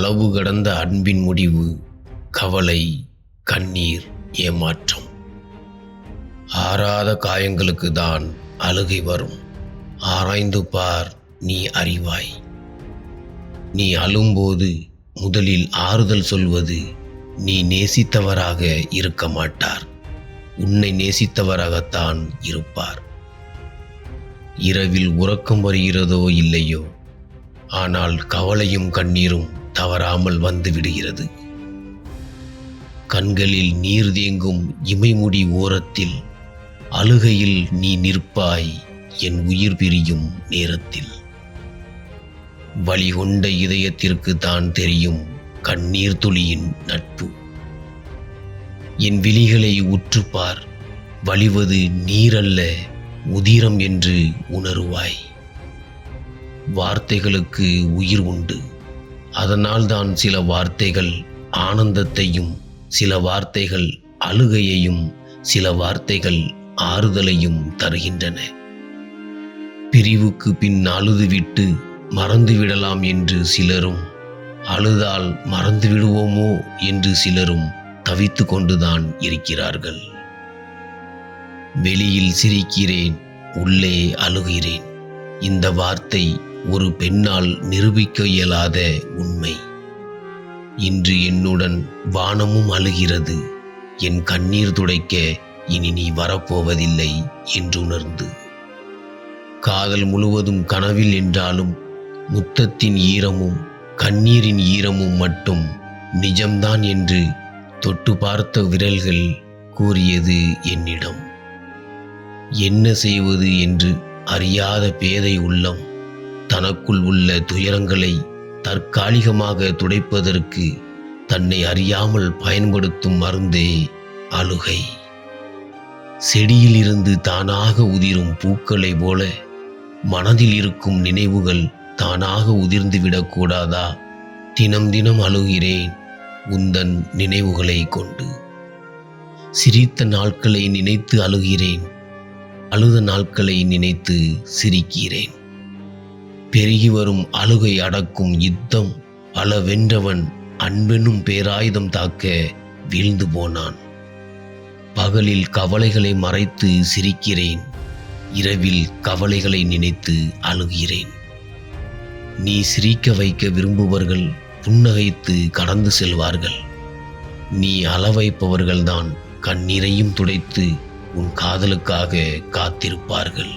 அளவு கடந்த அன்பின் முடிவு கவலை கண்ணீர் ஏமாற்றம். ஆறாத காயங்களுக்கு தான் அழுகை வரும். ஆராய்ந்து பார் நீ அறிவாய். நீ அழும்போது முதலில் ஆறுதல் சொல்வது நீ நேசித்தவராக இருக்க மாட்டார். உன்னை நேசித்தவராகத்தான் இருப்பார். இரவில் உறக்கம் வருகிறதோ இல்லையோ ஆனால் கவலையும் கண்ணீரும் தவறாமல் வந்து விடுகிறது. கண்களில் நீர் தேங்கும் இமைமுடி ஓரத்தில் அழுகையில் நீ நிற்பாய் என் உயிர் பிரியும் நேரத்தில். வழி கொண்ட இதயத்திற்கு தான் தெரியும் கண்ணீர் துளியின் நட்பு. என் விழிகளை உற்றுப்பார் வழிவது நீரல்ல உதிரம் என்று உணருவாய். வார்த்தைகளுக்கு உயிர் உண்டு. அதனால்தான் சில வார்த்தைகள் ஆனந்தத்தையும் சில வார்த்தைகள் அழுகையையும் சில வார்த்தைகள் ஆறுதலையும் தருகின்றன. பிரிவுக்கு பின் அழுதுவிட்டு மறந்துவிடலாம் என்று சிலரும் அழுதால் மறந்து விடுவோமோ என்று சிலரும் தவித்து கொண்டுதான் இருக்கிறார்கள். வெளியில் சிரிக்கிறேன் உள்ளே அழுகிறேன். இந்த வார்த்தை ஒரு பெண்ணால் நிரூபிக்க இயலாத உண்மை. இன்று என்னுடன் வானமும் அழுகிறது. என் கண்ணீர் துடைக்க இனி நீ வரப்போவதில்லை என்று உணர்ந்து காதல் முழுவதும் கனவில் என்றாலும் முத்தத்தின் ஈரமும் கண்ணீரின் ஈரமும் மட்டும் நிஜம்தான் என்று தொட்டு பார்த்த விரல்கள் கூறியது என்னிடம். என்ன செய்வது என்று அறியாத பேதை உள்ளம் தனக்குள் உள்ள துயரங்களை தற்காலிகமாக துடைப்பதற்கு தன்னை அறியாமல் பயன்படுத்தும் மருந்தே அழுகை. செடியிலிருந்து தானாக உதிரும் பூக்களை போல மனதில் இருக்கும் நினைவுகள் தானாக உதிர்ந்து விடக்கூடாதா தினம் தினம் அழுகிறேன் உந்தன் நினைவுகளை கொண்டு. சிரித்த நாட்களை நினைத்து அழுகிறேன் அழுத நாட்களை நினைத்து சிரிக்கிறேன். பெருகி வரும் அழுகை அடக்கும் யுத்தம் பல வென்றவன் அன்பெனும் பேராயுதம் தாக்க வீழ்ந்து போனான். பகலில் கவலைகளை மறைத்து சிரிக்கிறேன். இரவில் கவலைகளை நினைத்து அழுகிறேன். நீ சிரிக்க வைக்க விரும்புபவர்கள் புன்னகைத்து கடந்து செல்வார்கள். நீ அளவைப்பவர்கள்தான் கண்ணீரையும் துடைத்து உன் காதலுக்காக காத்திருப்பார்கள்.